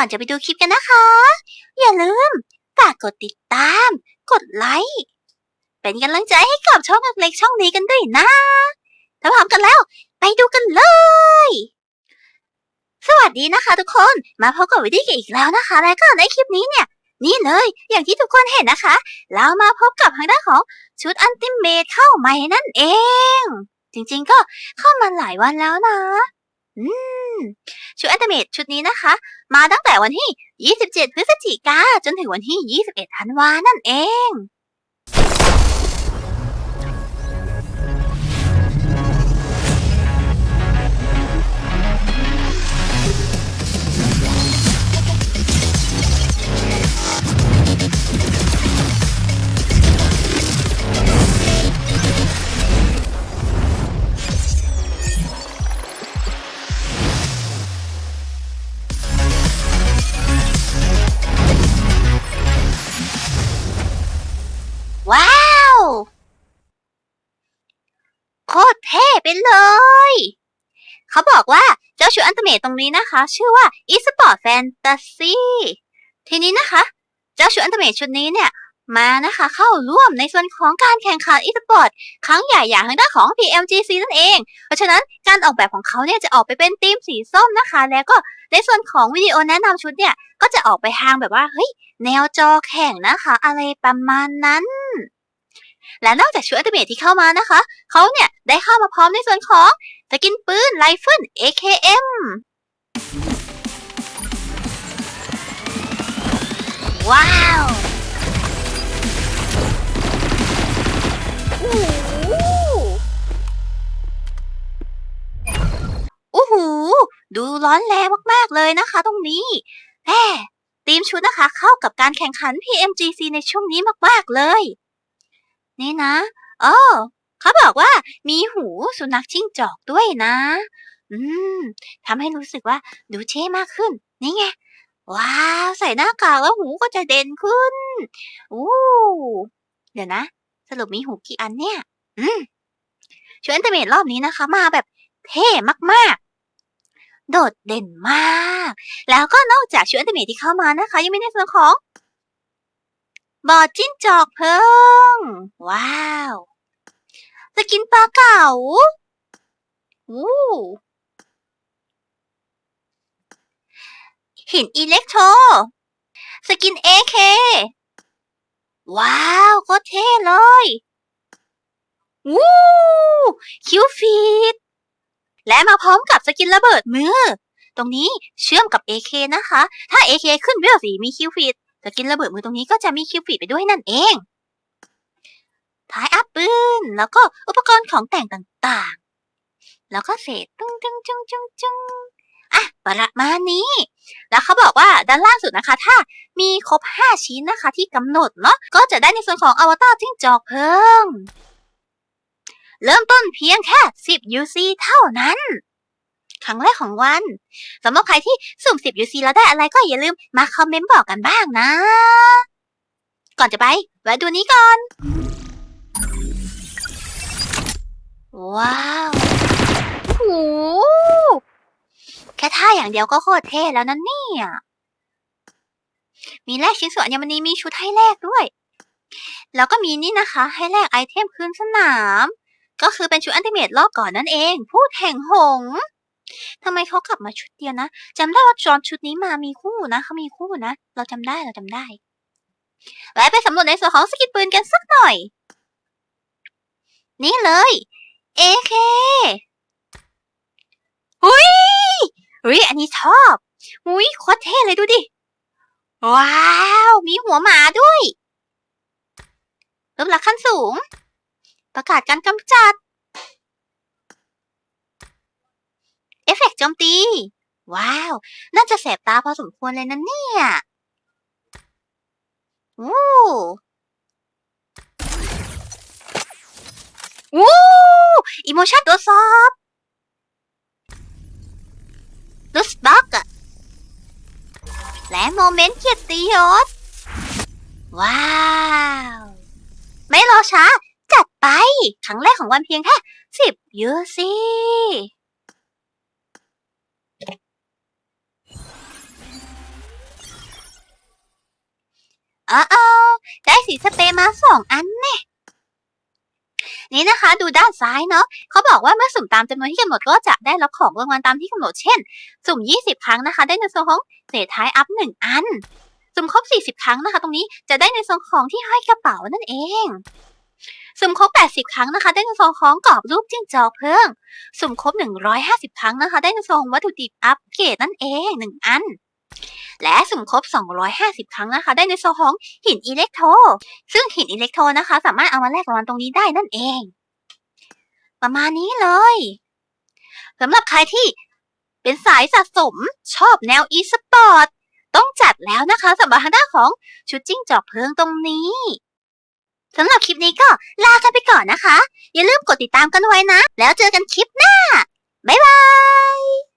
ก่อนจะไปดูคลิปกันนะคะ อย่าลืมฝากกดติดตาม กดไลค์เป็นกำลังใจให้กับช่องเล็กช่องนี้กันด้วยนะถ้าพร้อมกันแล้ว ไปดูกันเลย สวัสดีนะคะ ทุกคนมาพบกับวิดีกันอีกแล้วนะคะ และก็ในคลิปนี้เนี่ย นี่เลย อย่างที่ทุกคนเห็นนะคะ เรามาพบกับทางด้านของชุดอันติเมทเข้าใหม่นั่นเอง จริงๆก็เข้ามาหลายวันแล้วนะ อืม ชุดแอนติเมตชุดนี้นะคะ มาตั้งแต่วันที่ 27 พฤศจิกาจนถึงวันที่ 21 ธันวานั่นเอง ไปเลย เขาบอกว่าเจ้าชุดอันตเมตตรงนี้นะคะ ชื่อว่า eSport Fantasy ทีนี้นะคะ เจ้าชุดอันตเมตชุดนี้เนี่ยมานะคะเข้าร่วมในส่วนของการแข่งขัน eSport ครั้งใหญ่อย่างทางด้านของ PMGC นั่นเอง เพราะฉะนั้นการออกแบบของเขาเนี่ยจะออกไปเป็นธีมสีส้มนะคะ แล้วก็ในส่วนของวิดีโอแนะนำชุดเนี่ยก็จะออกไปทางแบบว่าเฮ้ยแนวจอแข่งนะคะ อะไรประมาณนั้น และนอกจากชุดอัลติเมทที่เข้ามานะคะ เขาเนี่ยได้เข้ามาพร้อมในส่วนของสกินปืนไรเฟิล AKM ว้าวโอ้โหดูร้อนแรงมาก ๆ เลยนะคะ ตรงนี้แหมทีมชุดนะคะ เข้ากับการแข่งขัน PMGC ในช่วงนี้มาก ๆ เลย นี่นะเออเขาบอกว่ามีหูสุนัขจิ้งจอกด้วยนะ อืมทำให้รู้สึกว่าดูเท่มากขึ้น นี่ไง ว้าว ใส่หน้ากากแล้วหูก็จะเด่นขึ้นอู้เดี๋ยวนะ สรุปมีหูกี่อันเนี่ย อืมชุดอันเตเมทรอบนี้นะคะ มาแบบเท่มากๆ โดดเด่นมาก แล้วก็นอกจากชุดอันเตเมทที่เข้ามานะคะ ยังไมีในส่วนของ บอดจิ้งจอกเพิ่ง ว้าวสกินปลาเก๋าวู้หินอิเล็กโทรสกินเอเคว้าวโคตรเท่เลยวู้คิวฟีด และมาพร้อมกับสกินระเบิดมือ ตรงนี้เชื่อมกับ AK นะคะ ถ้า AK ขึ้นเวลสีมีคิวฟีด สกินระเบิดมือตรงนี้ก็จะมีคิวฟีดไปด้วยนั่นเอง ท้ายอัพปืน แล้วก็อุปกรณ์ของแต่งต่างๆ แล้วก็เศษจุ้งจุ้งจุ้งจุ้งจุ้งอะประมาณนี้ แล้วเขาบอกว่าด้านล่างสุดนะคะ ถ้ามีครบ 5 ชิ้นนะคะ ที่กำหนดเนาะก็จะได้ในส่วนของอวตารจิ้งจอกเพิ่ม เริ่มต้นเพียงแค่ 10 UC เท่านั้น ครั้งแรกของวันสำหรับใครที่สุ่ม10 UC แล้วได้อะไรก็อย่าลืมมาคอมเมนต์บอกกันบ้างนะ ก่อนจะไปแวะดูนี้ก่อน ว้าวโหแค่ท่าอย่างเดียวก็โคตรเท่แล้วนั่นเนี่ยมีแลกชิ้นส่วนอัญมณีมีชุดให้แลกด้วย แล้วก็มีนี่นะคะ ให้แลกไอเทมคืนสนาม ก็คือเป็นชุดอันติเมตรอบก่อนนั่นเอง พูดแห่งหง ทำไมเขากลับมาชุดเดียวนะจำได้ว่าจอนชุดนี้มามีคู่นะเขามีคู่นะ เราจำได้เราจำได้แวะไปสำรวจในส่วนของสกินปืนกันสักหน่อย นี่เลยเอเคหุยหุยอันนี้ชอบหุยโคตรเท่เลยดูดิ ว้าว มีหัวหมาด้วยรูปลักษณ์ขั้นสูง ประกาศการกำจัด เอฟเฟกต์โจมตี ว้าว น่าจะแสบตาพอสมควรเลยนะเนี่ยวู้วู้อีโมชันตรวจสอบลูสบ็อกอะและโมเมนต์เกียรติยศ ว้าว ไม่รอช้า จัดไป ครั้งแรกของวันเพียงแค่สิบยูซี อ้าวได้สีสเปรย์มาสองอันแน่นี่นะคะ ดูด้านซ้ายเนาะเขาบอกว่าเมื่อสุ่มตามจำนวนที่กำหนดก็จะได้รับของรางวัลตามที่กำหนดเช่น สุ่ม 20 ครั้งนะคะ ได้ในส่วนของเศษท้ายอัพหนึ่งอัน สุ่มครบ 40 ครั้งนะคะ ตรงนี้จะได้ในส่วนของที่ห้อยกระเป๋านั่นเอง สุ่มครบ 80 ครั้งนะคะ ได้ในส่วนของกรอบรูปจิ้งจอกเพิ่ง สุ่มครบ 150 ครั้งนะคะ ได้ในส่วนของวัตถุดิบอัปเกรดนั่นเองหนึ่งอัน และสุ่มครบ 250 ครั้งนะคะ ได้ในส่วนของหินอิเล็กโทร ซึ่งหินอิเล็กโทรนะคะ สามารถเอามาแลกรางวัลตรงนี้ได้นั่นเอง ประมาณนี้เลยสำหรับใครที่เป็นสายสะสมชอบแนว e สปอร์ตต้องจัดแล้วนะคะสำหรับทางด้านของชุดจิ้งจอกเพลิงตรงนี้สำหรับคลิปนี้ก็ลากันไปก่อนนะคะ อย่าลืมกดติดตามกันไว้นะ แล้วเจอกันคลิปหน้า บ๊ายบาย